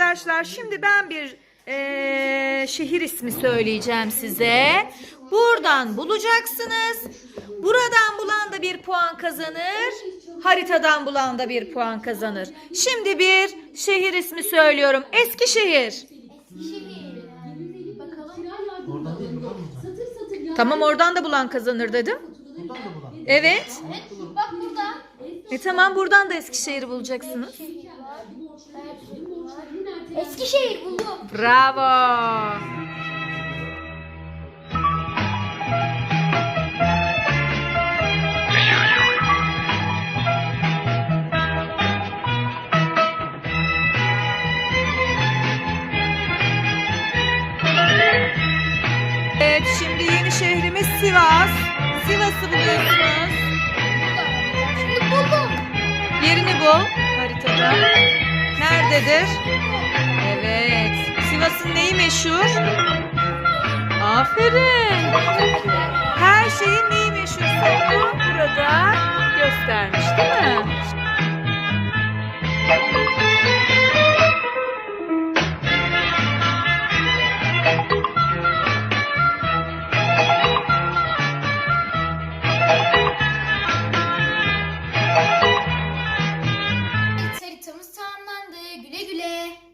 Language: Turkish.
Arkadaşlar şimdi ben bir eee, şehir ismi söyleyeceğim size. Buradan bulacaksınız. Buradan bulan da bir puan kazanır. Haritadan bulan da bir puan kazanır. Şimdi bir şehir ismi söylüyorum. Eskişehir. Tamam oradan da bulan kazanır dedim. Buradan da bulan. Evet. Bak burada. E tamam buradan da Eskişehir'i bulacaksınız. Eskişehir buldum. Bravo. Evet şimdi yeni şehrimiz Sivas. Sivas'ı buluyorsunuz. Yerini bul haritada. Nerededir? Evet. Sivas'ın neyi meşhur? Aferin. Her şeyin neyi meşhur sana burada göstermiş değil mi? güle.